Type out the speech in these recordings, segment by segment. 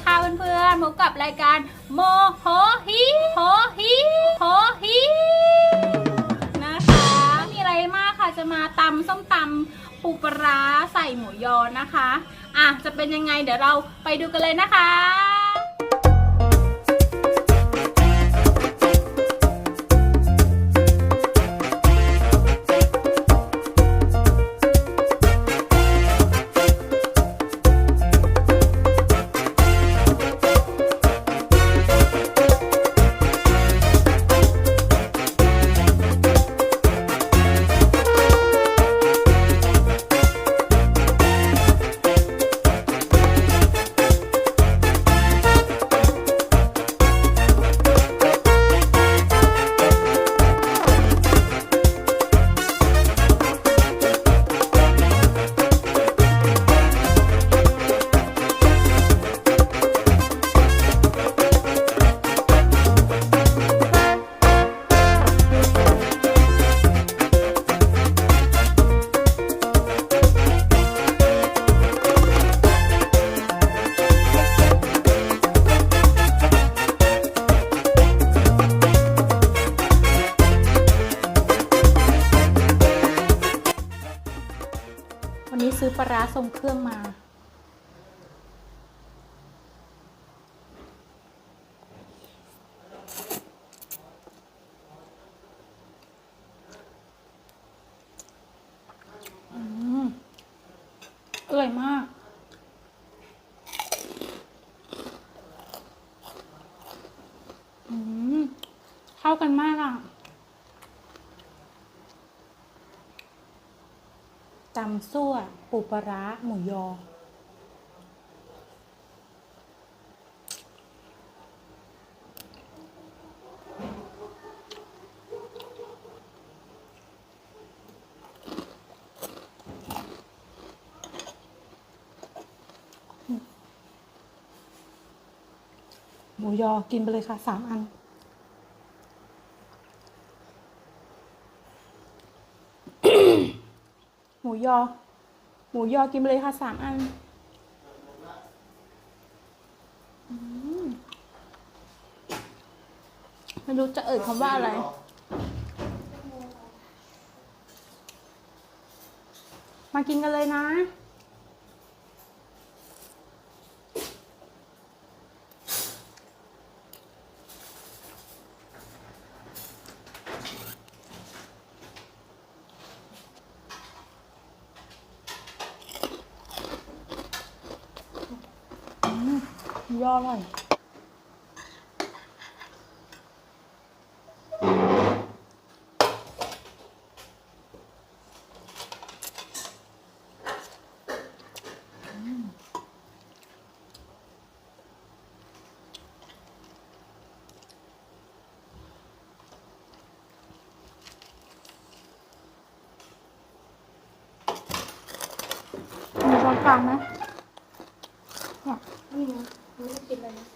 ีค่ะเพื่อนๆพบกับรายการโมโหฮิโหฮิโหฮินะคะมีอะไรมากค่ะจะมาตำส้มตำปูปลาร้าใส่หมูยอนะคะ อะจะเป็นยังไงเดี๋ยวเราไปดูกันเลยนะคะ ร้าทรงเครื่องมาอืมอร่อยมากอืมเข้ากันมากอะำซั่วปูปลาร้าหมูยอ หมูยอกินไปเลยค่ะสามอัน มูยอ หมูยอกินไปเลยค่ะสามอันอมไม่รู้จะเอ่ยคำว่าอะไร มากินกันเลยนะ หมู ยออร่อยมีช้อนกลางไหมเนี่ยนี่นะ ไม่ได้กินเลยนะ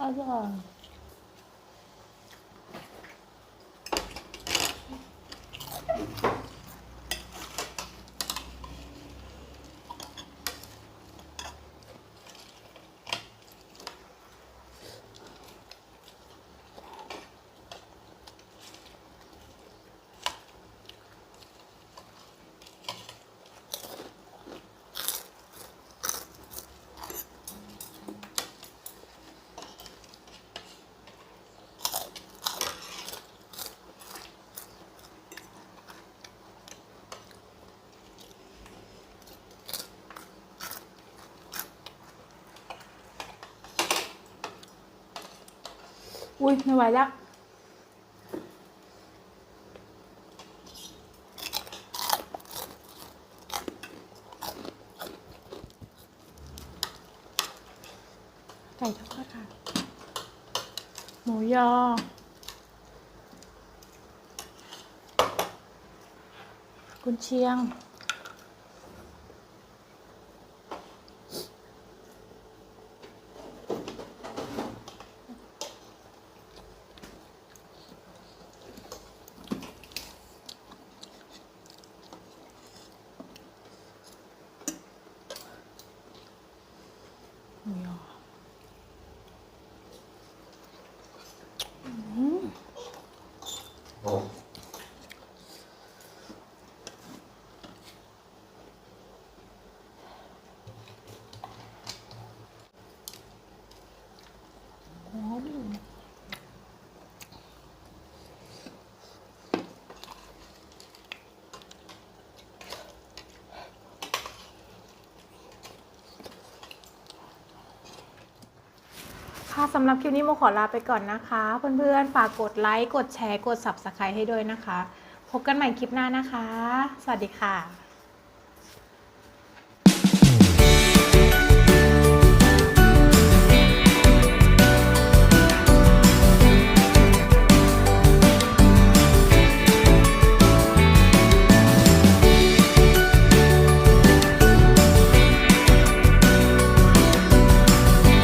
อร่อย อุ้ยไม่ไหวแล้วไก่ทอดค่ะ หมูยอ กุนเชียง หมู ค่ะสำหรับคลิปนี้โมขอลาไปก่อนนะคะ เพื่อนๆ ฝากกดไลค์ กดแชร์ กด Subscribe ให้ด้วยนะคะ พบกันใหม่คลิปหน้านะคะ สวัสดีค่ะ